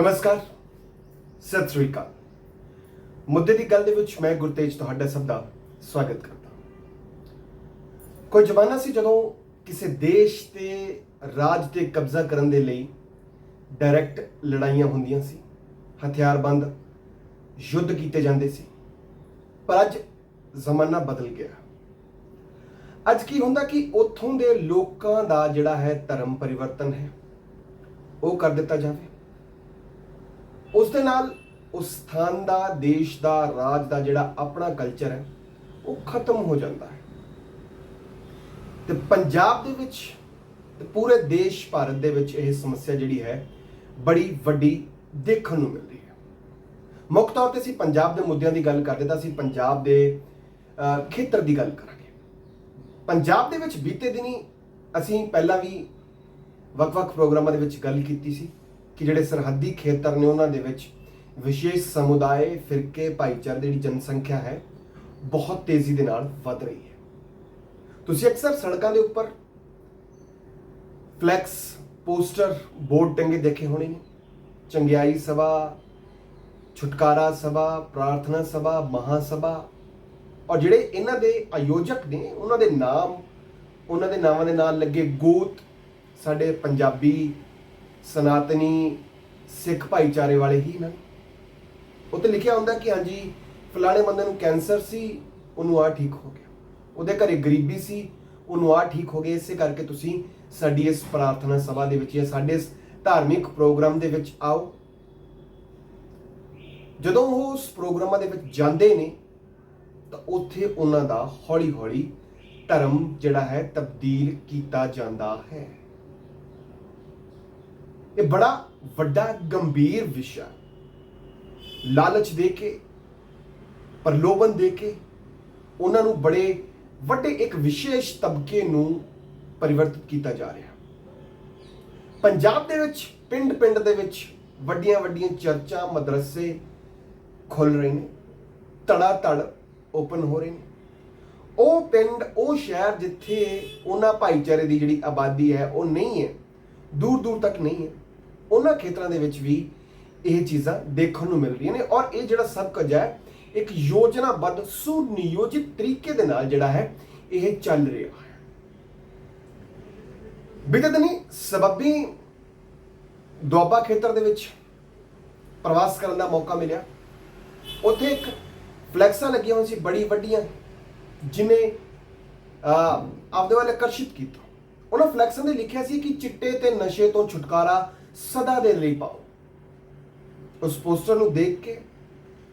ਨਮਸਕਾਰ, ਸਤਿ ਸ੍ਰੀ ਅਕਾਲ। ਮੁੱਦੇ ਦੀ ਗੱਲ ਦੇ ਵਿੱਚ ਮੈਂ ਗੁਰਤੇਜ ਤੁਹਾਡਾ ਸਭ ਦਾ ਸਵਾਗਤ ਕਰਦਾ ਕੋਈ ਜ਼ਮਾਨਾ ਸੀ ਜਦੋਂ ਕਿਸੇ ਦੇਸ਼ ਤੇ ਰਾਜ ਤੇ ਕਬਜ਼ਾ ਕਰਨ ਦੇ ਲਈ ਡਾਇਰੈਕਟ ਲੜਾਈਆਂ ਹੁੰਦੀਆਂ ਸੀ, ਹਥਿਆਰਬੰਦ ਯੁੱਧ ਕੀਤੇ ਜਾਂਦੇ ਸੀ, ਪਰ ਅੱਜ ਜ਼ਮਾਨਾ ਬਦਲ ਗਿਆ। ਅੱਜ ਕੀ ਹੁੰਦਾ ਕਿ ਉੱਥੋਂ ਦੇ ਲੋਕਾਂ ਦਾ ਜਿਹੜਾ ਹੈ ਧਰਮ ਪਰਿਵਰਤਨ ਹੈ, ਉਹ ਕਰ ਦਿੱਤਾ ਜਾਵੇ। ਉਸ ਦੇ ਨਾਲ ਉਸ ਸਥਾਨ ਦਾ, ਦੇਸ਼ ਦਾ, ਰਾਜ ਦਾ ਜਿਹੜਾ ਆਪਣਾ ਕਲਚਰ ਹੈ, ਉਹ ਖਤਮ ਹੋ ਜਾਂਦਾ ਹੈ। ਤੇ ਪੰਜਾਬ ਦੇ ਵਿੱਚ ਤੇ ਪੂਰੇ ਦੇਸ਼ ਭਾਰਤ ਦੇ ਵਿੱਚ ਇਹ ਸਮੱਸਿਆ ਜਿਹੜੀ ਹੈ, ਬੜੀ ਵੱਡੀ ਦੇਖਣ ਨੂੰ ਮਿਲਦੀ ਹੈ। ਮੁੱਖ ਤੌਰ ਤੇ ਅਸੀਂ ਪੰਜਾਬ ਦੇ ਮੁੱਦਿਆਂ ਦੀ ਗੱਲ ਕਰਦੇ ਤਾਂ ਅਸੀਂ ਪੰਜਾਬ ਦੇ ਖੇਤਰ ਦੀ ਗੱਲ ਕਰਾਂਗੇ। ਪੰਜਾਬ ਦੇ ਵਿੱਚ ਬੀਤੇ ਦਿਨੀ ਅਸੀਂ ਪਹਿਲਾਂ ਵੀ ਵੱਖ-ਵੱਖ ਪ੍ਰੋਗਰਾਮਾਂ ਦੇ ਵਿੱਚ ਗੱਲ ਕੀਤੀ ਸੀ। ਕਿ ਜਿਹੜੇ ਸਰਹੱਦੀ ਖੇਤਰ ਨੇ ਉਹਨਾਂ ਦੇ ਵਿੱਚ ਵਿਸ਼ੇਸ਼ ਸਮੁਦਾਇ ਫਿਰਕੇ, ਭਾਈਚਾਰੇ ਦੀ ਜਿਹੜੀ ਜਨਸੰਖਿਆ ਹੈ, ਬਹੁਤ ਤੇਜ਼ੀ ਦੇ ਨਾਲ ਵੱਧ ਰਹੀ ਹੈ। ਤੁਸੀਂ ਅਕਸਰ ਸੜਕਾਂ ਦੇ ਉੱਪਰ ਫਲੈਕਸ, ਪੋਸਟਰ, ਬੋਰਡ ਟੰਗੇ ਦੇਖੇ ਹੋਣੇ ਨੇ। ਚੰਗਿਆਈ ਸਭਾ, ਛੁਟਕਾਰਾ ਸਭਾ, ਪ੍ਰਾਰਥਨਾ ਸਭਾ, ਮਹਾ ਸਭਾ। ਔਰ ਜਿਹੜੇ ਇਹਨਾਂ ਦੇ ਆਯੋਜਕ ਨੇ, ਉਹਨਾਂ ਦੇ ਨਾਮ, ਉਹਨਾਂ ਦੇ ਨਾਵਾਂ ਦੇ ਨਾਲ ਲੱਗੇ ਗੋਤ ਸਾਡੇ ਪੰਜਾਬੀ ਸਨਾਤਨੀ ਸਿੱਖ ਭਾਈਚਾਰੇ ਵਾਲੇ ਹੀ ਨੇ। ਉੱਤੇ ਲਿਖਿਆ ਹੁੰਦਾ ਕਿ ਹਾਂਜੀ, ਫਲਾਣੇ ਬੰਦੇ ਨੂੰ ਕੈਂਸਰ ਸੀ, ਉਹਨੂੰ ਆ ਠੀਕ ਹੋ ਗਿਆ। ਉਹਦੇ ਘਰੇ ਗਰੀਬੀ ਸੀ, ਉਹਨੂੰ ਆ ਠੀਕ ਹੋ ਗਿਆ। ਇਸੇ ਕਰਕੇ ਤੁਸੀਂ ਸਾਡੀ ਇਸ ਪ੍ਰਾਰਥਨਾ ਸਭਾ ਦੇ ਵਿੱਚ ਜਾਂ ਸਾਡੇ ਇਸ ਧਾਰਮਿਕ ਪ੍ਰੋਗਰਾਮ ਦੇ ਵਿੱਚ ਆਓ। ਜਦੋਂ ਉਹ ਉਸ ਪ੍ਰੋਗਰਾਮਾਂ ਦੇ ਵਿੱਚ ਜਾਂਦੇ ਨੇ, ਤਾਂ ਉੱਥੇ ਉਹਨਾਂ ਦਾ ਹੌਲੀ-ਹੌਲੀ ਧਰਮ ਜਿਹੜਾ ਹੈ ਤਬਦੀਲ ਕੀਤਾ ਜਾਂਦਾ ਹੈ। ਇਹ ਬੜਾ ਵੱਡਾ ਗੰਭੀਰ ਵਿਸ਼ਾ ਲਾਲਚ ਦੇ ਕੇ, ਪ੍ਰਲੋਭਨ ਦੇ ਕੇ, ਉਹਨਾਂ ਨੂੰ ਬੜੇ ਵੱਡੇ ਇੱਕ ਵਿਸ਼ੇਸ਼ ਤਬਕੇ ਨੂੰ ਪਰਿਵਰਤਿਤ ਕੀਤਾ ਜਾ ਰਿਹਾ ਪੰਜਾਬ ਦੇ ਵਿੱਚ, ਪਿੰਡ-ਪਿੰਡ ਦੇ ਵਿੱਚ ਵੱਡੀਆਂ-ਵੱਡੀਆਂ ਚਰਚਾਂ, ਮਦਰਸੇ ਖੁੱਲ ਰਹੇ ਨੇ ਤੜਾ ਤੜ ਓਪਨ ਹੋ ਰਹੇ ਨੇ। ਉਹ ਪਿੰਡ, ਉਹ ਸ਼ਹਿਰ ਜਿੱਥੇ ਉਹਨਾਂ ਭਾਈਚਾਰੇ ਦੀ ਜਿਹੜੀ ਆਬਾਦੀ ਹੈ, ਉਹ ਨਹੀਂ ਹੈ ਦੂਰ ਦੂਰ ਤੱਕ ਨਹੀਂ ਹੈ। ਉਹਨਾਂ ਖੇਤਰਾਂ ਦੇ ਵਿੱਚ ਵੀ ਇਹ ਚੀਜ਼ਾਂ ਦੇਖਣ ਨੂੰ ਮਿਲ ਰਹੀਆਂ ਨੇ। ਔਰ ਇਹ ਜਿਹੜਾ ਸਭ ਕੁਝ ਹੈ, ਇੱਕ ਯੋਜਨਾਬੱਧ, ਸੁਨਿਯੋਜਿਤ ਤਰੀਕੇ ਦੇ ਨਾਲ ਜਿਹੜਾ ਹੈ, ਇਹ ਚੱਲ ਰਿਹਾ ਹੈ। ਬੀਤੇ ਦਿਨੀ ਸਬੱਬੀ ਦੁਆਬਾ ਖੇਤਰ ਦੇ ਵਿੱਚ ਪ੍ਰਵਾਸ ਕਰਨ ਦਾ ਮੌਕਾ ਮਿਲਿਆ। ਉੱਥੇ ਇੱਕ ਫਲੈਕਸਾਂ ਲੱਗੀਆਂ ਹੋਈਆਂ ਸੀ, ਬੜੀ ਵੱਡੀਆਂ, ਜਿਨੇ ਆਪਦੇ ਵੱਲ ਆਕਰਸ਼ਿਤ ਕੀਤਾ। ਉਹਨਾਂ ਫਲੈਕਸਾਂ ਦੇ ਲਿਖਿਆ ਸੀ ਕਿ ਚਿੱਟੇ ਤੇ ਨਸ਼ੇ ਤੋਂ ਛੁਟਕਾਰਾ ਸਦਾ ਦੇ ਲਈ ਪਾਓ। ਉਸ ਪੋਸਟਰ ਨੂੰ ਦੇਖ ਕੇ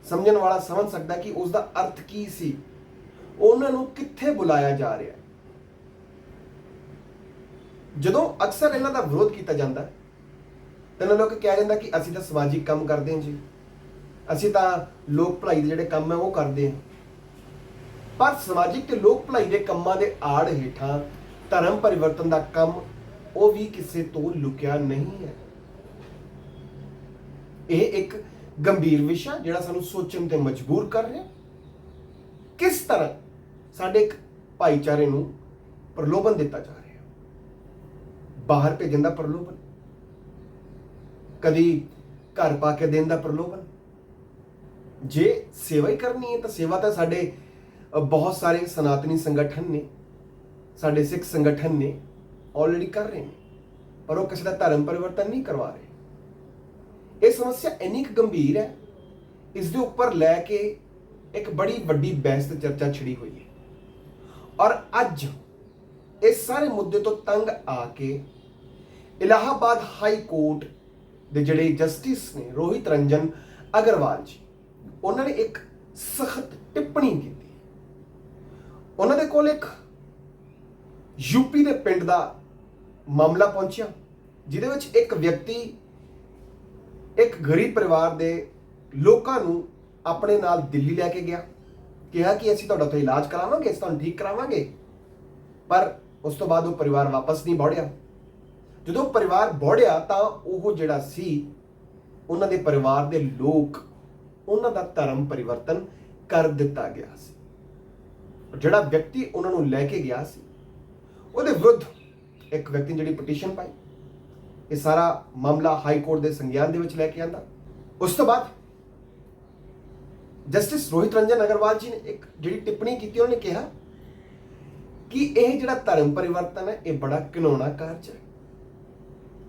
ਸਮਝਣ ਵਾਲਾ ਸਮਝ ਸਕਦਾ ਕਿ ਉਸ ਦਾ ਅਰਥ ਕੀ ਸੀ। ਉਹਨਾਂ ਨੂੰ ਕਿੱਥੇ ਬੁਲਾਇਆ ਜਾ ਰਿਹਾ ਜਦੋਂ ਅਕਸਰ ਇਹਨਾਂ ਦਾ ਵਿਰੋਧ ਕੀਤਾ ਜਾਂਦਾ ਹੈ, ਤਾਂ ਇਹਨਾਂ ਲੋਕ ਕਹਿ ਜਾਂਦਾ ਕਿ ਅਸੀਂ ਤਾਂ ਸਮਾਜਿਕ ਕੰਮ ਕਰਦੇ ਹਾਂ ਜੀ। ਅਸੀਂ ਤਾਂ ਲੋਕ ਭਲਾਈ ਦੇ ਜਿਹੜੇ ਕੰਮ ਹੈ ਉਹ ਕਰਦੇ ਹਾਂ। ਪਰ ਸਮਾਜਿਕ ਤੇ ਲੋਕ ਭਲਾਈ ਦੇ ਕੰਮਾਂ ਦੇ ਆੜ ਹੇਠਾਂ ਧਰਮ ਪਰਿਵਰਤਨ ਦਾ ਕੰਮ ਉਹ ਵੀ ਕਿਸੇ ਤੋਂ ਲੁਕਿਆ ਨਹੀਂ ਹੈ। ਇਹ ਇੱਕ ਗੰਭੀਰ ਵਿਸ਼ਾ ਜਿਹੜਾ ਸਾਨੂੰ ਸੋਚਣ ਤੇ ਮਜਬੂਰ ਕਰ ਰਿਹਾ ਕਿਸ ਤਰ੍ਹਾਂ ਸਾਡੇ ਇੱਕ ਭਾਈਚਾਰੇ ਨੂੰ ਪ੍ਰਲੋਭਨ ਦਿੱਤਾ ਜਾ ਰਿਹਾ ਬਾਹਰ ਭੇਜਣ ਦਾ ਪ੍ਰਲੋਭਨ, ਕਦੀ ਘਰ ਪਾ ਕੇ ਦੇਣ ਦਾ ਪ੍ਰਲੋਭਨ। ਜੇ ਸੇਵਾ ਹੀ ਕਰਨੀ ਹੈ ਤਾਂ ਸੇਵਾ ਤਾਂ ਸਾਡੇ ਬਹੁਤ ਸਾਰੇ ਸਨਾਤਨੀ ਸੰਗਠਨ ਨੇ, ਸਾਡੇ ਸਿੱਖ ਸੰਗਠਨ ਨੇ ਆਲਰੇਡੀ ਕਰ ਰਹੇ ਨੇ। ਪਰ ਉਹ ਕਿਸੇ ਦਾ ਧਰਮ ਪਰਿਵਰਤਨ ਨਹੀਂ ਕਰਵਾ ਰਹੇ। ਇਹ ਸਮੱਸਿਆ ਇੰਨੀ ਕੁ ਗੰਭੀਰ ਹੈ, ਇਸ ਦੇ ਉੱਪਰ ਲੈ ਕੇ ਇੱਕ ਬੜੀ ਵੱਡੀ ਬਹਿਸ ਤੇ ਚਰਚਾ ਛਿੜੀ ਹੋਈ ਹੈ। ਔਰ ਅੱਜ ਇਹ ਸਾਰੇ ਮੁੱਦੇ ਤੋਂ ਤੰਗ ਆ ਕੇ ਇਲਾਹਾਬਾਦ ਹਾਈ ਕੋਰਟ ਦੇ ਜਿਹੜੇ ਜਸਟਿਸ ਨੇ, ਰੋਹਿਤ ਰੰਜਨ ਅਗਰਵਾਲ ਜੀ, ਉਹਨਾਂ ਨੇ ਇੱਕ ਸਖਤ ਟਿੱਪਣੀ ਕੀਤੀ ਉਹਨਾਂ ਦੇ ਕੋਲ ਇੱਕ ਯੂਪੀ ਦੇ ਪਿੰਡ ਦਾ ਮਾਮਲਾ ਪਹੁੰਚਿਆ, ਜਿਹਦੇ ਵਿੱਚ ਇੱਕ ਵਿਅਕਤੀ ਇੱਕ ਗਰੀਬ ਪਰਿਵਾਰ ਦੇ ਲੋਕਾਂ ਨੂੰ ਆਪਣੇ ਨਾਲ ਦਿੱਲੀ ਲੈ ਕੇ ਗਿਆ। ਕਿਹਾ ਕਿ ਅਸੀਂ ਤੁਹਾਡਾ ਤੋਂ ਇਲਾਜ ਕਰਾਵਾਂਗੇ, ਅਸੀਂ ਤੁਹਾਨੂੰ ਠੀਕ ਕਰਾਵਾਂਗੇ। ਪਰ ਉਸ ਤੋਂ ਬਾਅਦ ਉਹ ਪਰਿਵਾਰ ਵਾਪਸ ਨਹੀਂ ਬੋੜਿਆ। ਜਦੋਂ ਪਰਿਵਾਰ ਬੋੜਿਆ ਤਾਂ ਉਹ ਜਿਹੜਾ ਸੀ, ਉਹਨਾਂ ਦੇ ਪਰਿਵਾਰ ਦੇ ਲੋਕ, ਉਹਨਾਂ ਦਾ ਧਰਮ ਪਰਿਵਰਤਨ ਕਰ ਦਿੱਤਾ ਗਿਆ ਸੀ। ਜਿਹੜਾ ਵਿਅਕਤੀ ਉਹਨਾਂ ਨੂੰ ਲੈ ਕੇ ਗਿਆ ਸੀ, ਉਹਦੇ ਵਿਰੁੱਧ ਇੱਕ ਵਿਅਕਤੀ ਨੇ ਜਿਹੜੀ ਪਟੀਸ਼ਨ ਪਾਈ। ਇਹ ਸਾਰਾ ਮਾਮਲਾ ਹਾਈ ਕੋਰਟ ਦੇ ਸੰਗਿਆਨ ਦੇ ਵਿੱਚ ਲੈ ਕੇ ਆਂਦਾ। ਉਸ ਤੋਂ ਬਾਅਦ ਜਸਟਿਸ ਰੋਹਿਤ ਰੰਜਨ ਅਗਰਵਾਲ ਜੀ ਨੇ ਇੱਕ ਜਿਹੜੀ ਟਿੱਪਣੀ ਕੀਤੀ, ਉਹਨਾਂ ਨੇ ਕਿਹਾ ਕਿ ਇਹ ਜਿਹੜਾ ਧਰਮ ਪਰਿਵਰਤਨ ਹੈ, ਇਹ ਬੜਾ ਘਿਨਾਉਣਾ ਕਾਰਜ ਹੈ।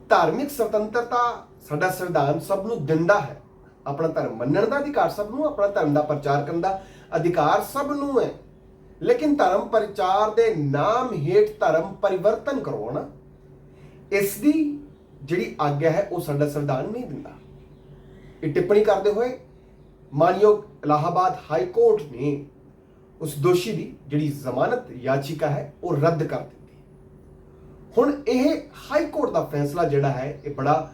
ਧਾਰਮਿਕ ਸੁਤੰਤਰਤਾ ਸਾਡਾ ਸੰਵਿਧਾਨ ਸਭ ਨੂੰ ਦਿੰਦਾ ਹੈ। ਆਪਣਾ ਧਰਮ ਮੰਨਣ ਦਾ ਅਧਿਕਾਰ ਸਭ ਨੂੰ, ਆਪਣਾ ਧਰਮ ਦਾ ਪ੍ਰਚਾਰ ਕਰਨ ਦਾ ਅਧਿਕਾਰ ਸਭ ਨੂੰ ਹੈ। ਲੇਕਿਨ ਧਰਮ ਪ੍ਰਚਾਰ ਦੇ ਨਾਮ ਹੇਠ ਧਰਮ ਪਰਿਵਰਤਨ ਕਰਵਾਉਣਾ, ਇਸ ਦੀ ਜਿਹੜੀ ਆਗਿਆ ਹੈ, ਉਹ ਸਾਡਾ ਸੰਵਿਧਾਨ ਨਹੀਂ ਦਿੰਦਾ। ਇਹ ਟਿੱਪਣੀ ਕਰਦੇ ਹੋਏ ਮਾਨਯੋਗ ਇਲਾਹਾਬਾਦ ਹਾਈ ਕੋਰਟ ਨੇ ਉਸ ਦੋਸ਼ੀ ਦੀ ਜਿਹੜੀ ਜ਼ਮਾਨਤ ਯਾਚਿਕਾ ਹੈ, ਉਹ ਰੱਦ ਕਰ ਦਿੱਤੀ। ਹੁਣ ਇਹ ਹਾਈ ਕੋਰਟ ਦਾ ਫੈਸਲਾ ਜਿਹੜਾ ਹੈ, ਇਹ ਬੜਾ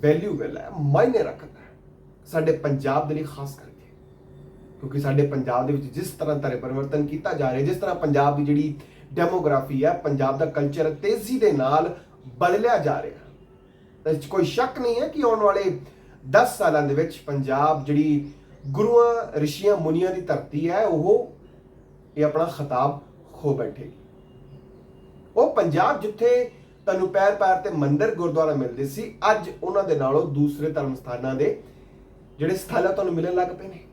ਵੈਲਿਊਬਲ ਹੈ, ਮਾਇਨੇ ਰੱਖਦਾ ਹੈ ਸਾਡੇ ਪੰਜਾਬ ਦੇ ਲਈ ਖਾਸ ਕਰਕੇ। ਕਿਉਂਕਿ ਸਾਡੇ ਪੰਜਾਬ ਦੇ ਵਿੱਚ ਜਿਸ ਤਰ੍ਹਾਂ ਤਰ੍ਹਾਂ ਪਰਿਵਰਤਨ ਕੀਤਾ ਜਾ ਰਿਹਾ, ਜਿਸ ਤਰ੍ਹਾਂ ਪੰਜਾਬ ਦੀ ਜਿਹੜੀ ਡੈਮੋਗ੍ਰਾਫੀ ਹੈ, ਪੰਜਾਬ ਦਾ ਕਲਚਰ ਤੇਜ਼ੀ ਦੇ ਨਾਲ ਬਦਲਿਆ ਜਾ ਰਿਹਾ। ਤਾਂ ਇਸ 'ਚ ਕੋਈ ਸ਼ੱਕ ਨਹੀਂ ਹੈ ਕਿ ਆਉਣ ਵਾਲੇ 10 ਸਾਲਾਂ ਦੇ ਵਿੱਚ ਪੰਜਾਬ ਜਿਹੜੀ ਗੁਰੂਆਂ, ਰਿਸ਼ੀਆਂ, ਮੁਨੀਆਂ ਦੀ ਧਰਤੀ ਹੈ, ਉਹ ਇਹ ਆਪਣਾ ਖਿਤਾਬ ਖੋ ਬੈਠੇਗੀ। ਉਹ ਪੰਜਾਬ ਜਿੱਥੇ ਤੁਹਾਨੂੰ ਪੈਰ ਪੈਰ ਤੇ ਮੰਦਿਰ ਗੁਰਦੁਆਰਾ ਮਿਲਦੇ ਸੀ, ਅੱਜ ਉਹਨਾਂ ਦੇ ਨਾਲੋਂ ਦੂਸਰੇ ਧਰਮ ਸਥਾਨਾਂ ਦੇ ਜਿਹੜੇ ਸਥਾਨਾਂ ਤੁਹਾਨੂੰ ਮਿਲਣ ਲੱਗ ਪਏ ਨੇ।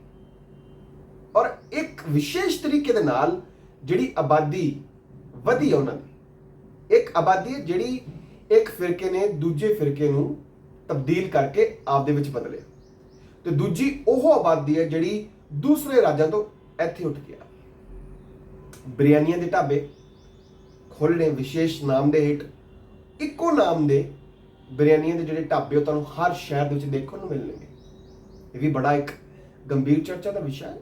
ਔਰ ਇੱਕ ਵਿਸ਼ੇਸ਼ ਤਰੀਕੇ ਦੇ ਨਾਲ ਜਿਹੜੀ ਆਬਾਦੀ ਵਧੀ ਹੈ ਉਹਨਾਂ ਦੀ, ਇੱਕ ਆਬਾਦੀ ਜਿਹੜੀ ਇੱਕ ਫਿਰਕੇ ਨੇ ਦੂਜੇ ਫਿਰਕੇ ਨੂੰ ਤਬਦੀਲ ਕਰਕੇ ਆਪਦੇ ਵਿੱਚ ਬਦਲਿਆ। ਤੇ ਦੂਜੀ ਉਹ ਆਬਾਦੀ ਹੈ ਜਿਹੜੀ ਦੂਸਰੇ ਰਾਜਾਂ ਤੋਂ ਇੱਥੇ ਉੱਠ ਗਿਆ। ਬਿਰਿਆਨੀਆਂ ਦੇ ਢਾਬੇ ਖੋਲ੍ਹਣੇ ਵਿਸ਼ੇਸ਼ ਨਾਮ ਦੇ ਹੇਠ। ਇੱਕੋ ਨਾਮ ਦੇ ਬਿਰਿਆਨੀਆਂ ਦੇ ਜਿਹੜੇ ਢਾਬੇ ਉਹ ਤੁਹਾਨੂੰ ਹਰ ਸ਼ਹਿਰ ਦੇ ਵਿੱਚ ਦੇਖਣ ਨੂੰ ਮਿਲਣਗੇ। ਇਹ ਵੀ ਬੜਾ ਇੱਕ ਗੰਭੀਰ ਚਰਚਾ ਦਾ ਵਿਸ਼ਾ ਹੈ।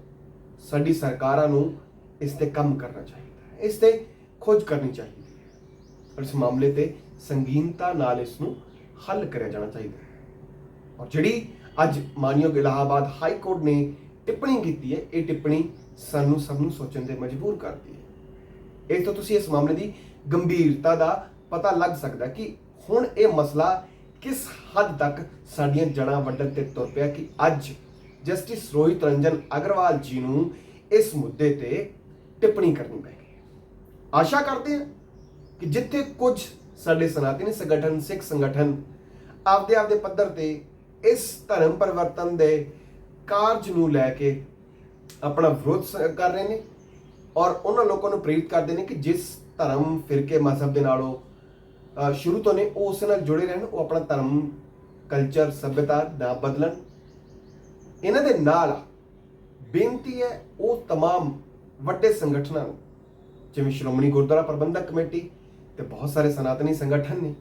ਸਾਡੀ ਸਰਕਾਰਾਂ ਨੂੰ ਇਸ ਤੇ ਕੰਮ ਕਰਨਾ ਚਾਹੀਦਾ ਹੈ। ਇਸ ਤੇ ਖੋਜ ਕਰਨੀ ਚਾਹੀਦੀ ਹੈ। ਇਸ ਮਾਮਲੇ ਤੇ ਸੰਗੀਨਤਾ ਨਾਲ ਇਸ ਨੂੰ ਹੱਲ ਕਰਿਆ ਜਾਣਾ ਚਾਹੀਦਾ ਹੈ। ਔਰ ਜਿਹੜੀ ਅੱਜ ਮਾਨਯੋਗ ਇਲਾਹਾਬਾਦ ਹਾਈ ਕੋਰਟ ਨੇ ਟਿੱਪਣੀ ਕੀਤੀ ਹੈ, ਇਹ ਟਿੱਪਣੀ ਸਾਨੂੰ ਸਭ ਨੂੰ ਸੋਚਣ ਤੇ ਮਜਬੂਰ ਕਰਦੀ ਹੈ। ਇਹ ਤੋਂ ਤੁਸੀਂ ਇਸ ਮਾਮਲੇ ਦੀ ਗੰਭੀਰਤਾ ਦਾ ਪਤਾ ਲੱਗ ਸਕਦਾ ਕਿ ਹੁਣ ਇਹ ਮਸਲਾ ਕਿਸ ਹੱਦ ਤੱਕ ਸਾਡੀਆਂ ਜੜਾਂ ਵੱਢਣ ਤੇ ਤੁਰ ਪਿਆ ਕਿ ਅੱਜ ਜਸਟਿਸ ਰੋਹਿਤ ਰੰਜਨ ਅਗਰਵਾਲ ਜੀ ਨੂੰ ਇਸ ਮੁੱਦੇ ਤੇ ਟਿੱਪਣੀ ਕਰਨੀ ਪੈ ਆਸ਼ਾ ਕਰਦੇ ਹਾਂ ਕਿ ਜਿੱਥੇ ਕੁਝ ਸਾਡੇ ਸਨਾਤਨੀ ਸੰਗਠਨ ਸਿੱਖ ਸੰਗਠਨ ਆਪਦੇ ਆਪਦੇ ਪੱਧਰ ਤੇ ਇਸ ਧਰਮ ਪਰਿਵਰਤਨ ਦੇ ਕਾਰਜ ਨੂੰ ਲੈ ਕੇ ਆਪਣਾ ਵਿਰੋਧ ਸ- ਕਰ ਰਹੇ ਨੇ ਔਰ ਉਹਨਾਂ ਲੋਕਾਂ ਨੂੰ ਪ੍ਰੇਰਿਤ ਕਰਦੇ ਨੇ ਕਿ ਜਿਸ ਧਰਮ ਫਿਰਕੇ ਮਜ਼ਹਬ ਦੇ ਨਾਲੋਂ ਅ, ਸ਼ੁਰੂ ਤੋਂ ਨੇ ਉਹ ਉਸ ਨਾਲ ਜੁੜੇ ਰਹਿਣ ਉਹ ਆਪਣਾ ਧਰਮ ਕਲਚਰ ਸਭਿਅਤਾ ਨਾ ਬਦਲਣ ਇਹਨਾਂ ਦੇ ਨਾਲ ਬੇਨਤੀ ਹੈ ਉਹ तमाम ਵੱਡੇ ਸੰਗਠਨਾਂ ਨੂੰ ਜਿਵੇਂ ਸ਼੍ਰੋਮਣੀ ਗੁਰਦੁਆਰਾ ਪ੍ਰਬੰਧਕ ਕਮੇਟੀ ਤੇ ਬਹੁਤ ਸਾਰੇ ਸਨਾਤਨੀ ਸੰਗਠਨ ਨੇ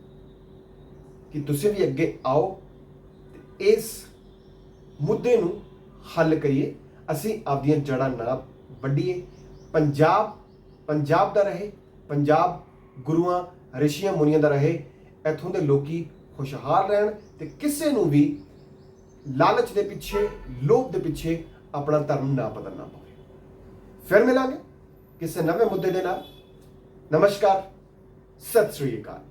ਕਿ ਤੁਸੀਂ ਵੀ ਅੱਗੇ ਆਓ ਤੇ ਇਸ ਮੁੱਦੇ ਨੂੰ ਹੱਲ ਕਰੀਏ। ਅਸੀਂ ਆਪਦੀਆਂ ਜੜ੍ਹਾਂ ਨਾ ਵੱਢੀਏ ਪੰਜਾਬ ਪੰਜਾਬ ਦਾ ਰਹੇ। ਪੰਜਾਬ ਗੁਰੂਆਂ, ਰਿਸ਼ੀਆਂ, ਮੁਨੀਆਂ ਦਾ ਰਹੇ। ਇੱਥੋਂ ਦੇ ਲੋਕੀ ਖੁਸ਼ਹਾਲ ਰਹਿਣ ਤੇ ਕਿਸੇ ਨੂੰ ਵੀ ਲਾਲਚ ਦੇ ਪਿੱਛੇ, ਲੋਭ ਦੇ ਪਿੱਛੇ ਆਪਣਾ ਧਰਮ ਨਾ ਬਦਲਣਾ ਪਵੇ। ਫਿਰ ਮਿਲਾਂਗੇ ਕਿਸੇ ਨਵੇਂ ਮੁੱਦੇ ਦੇ ਨਾਲ। ਨਮਸਕਾਰ। ਸਤਿ ਸ੍ਰੀ ਅਕਾਲ